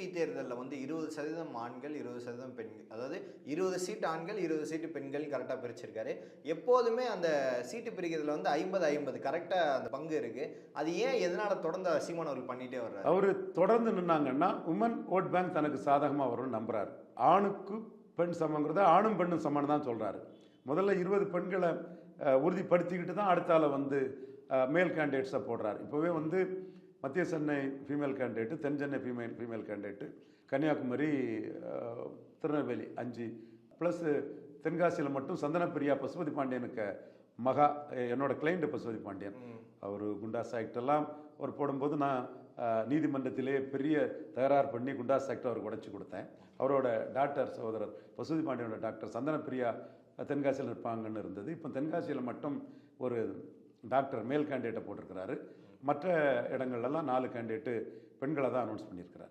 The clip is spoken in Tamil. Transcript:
எம்பி தேர்தலில் வந்து இருபது சதவீதம் ஆண்கள் இருபது சதவீதம் பெண்கள். அதாவது இருபது சீட் ஆண்கள் இருபது சீட்டு பெண்கள் கரெக்டாக பிரிச்சிருக்காரு. எப்போதுமே அந்த சீட்டு பிரிக்கிறதுல வந்து ஐம்பது ஐம்பது கரெக்டாக அந்த பங்கு இருக்கு. அது ஏன் எதனால தொடர்ந்து சீமான் அவர்கள் பண்ணிட்டே வர்றாரு? அவர் தொடர்ந்து நின்னாங்கன்னா உமன் ஓட் பேங்க் தனக்கு சாதகமாக வரும்னு நம்புறாரு. ஆணுக்கு பெண் சமங்கிறத ஆணும் பெண்ணும் சமம் தான் சொல்றாரு. முதல்ல இருபது பெண்களை உறுதிப்படுத்திக்கிட்டு தான் அடுத்தால வந்து மேல் கேண்டிடேட்ஸை போடுறார். இப்போவே வந்து மத்திய சென்னை ஃபீமேல் கேண்டிடேட்டு தென் Chennai female female candidate Kanniyakumari Tirunelveli அஞ்சு. ப்ளஸ் தென்காசியில் மட்டும் சந்தனப்பிரியா பசுபதி பாண்டியனுக்கு மகா என்னோட கிளைண்ட் பசுபதி பாண்டியன். அவர் குண்டாஸ் ஆக்ட் எல்லாம் அவர் போடும்போது நான் நீதிமன்றத்திலே பெரிய தகராறு பண்ணி குண்டாஸ் ஆக்ட் அவருக்கு உடைச்சு கொடுத்தேன். அவரோட டாக்டர் சகோதரர் பசுபதி பாண்டியனோட டாக்டர் சந்தனப்பிரியா தென்காசியில் இருப்பாங்கன்னு இருந்தது. இப்போ தென்காசியில் மட்டும் ஒரு டாக்டர் மேல் கேண்டிடேட்டை போட்டிருக்கிறாரு. மற்ற இடங்கள்லாம் நாலு கேண்டிடேட்டு பெண்களை தான் அனௌன்ஸ் பண்ணியிருக்கிறார்.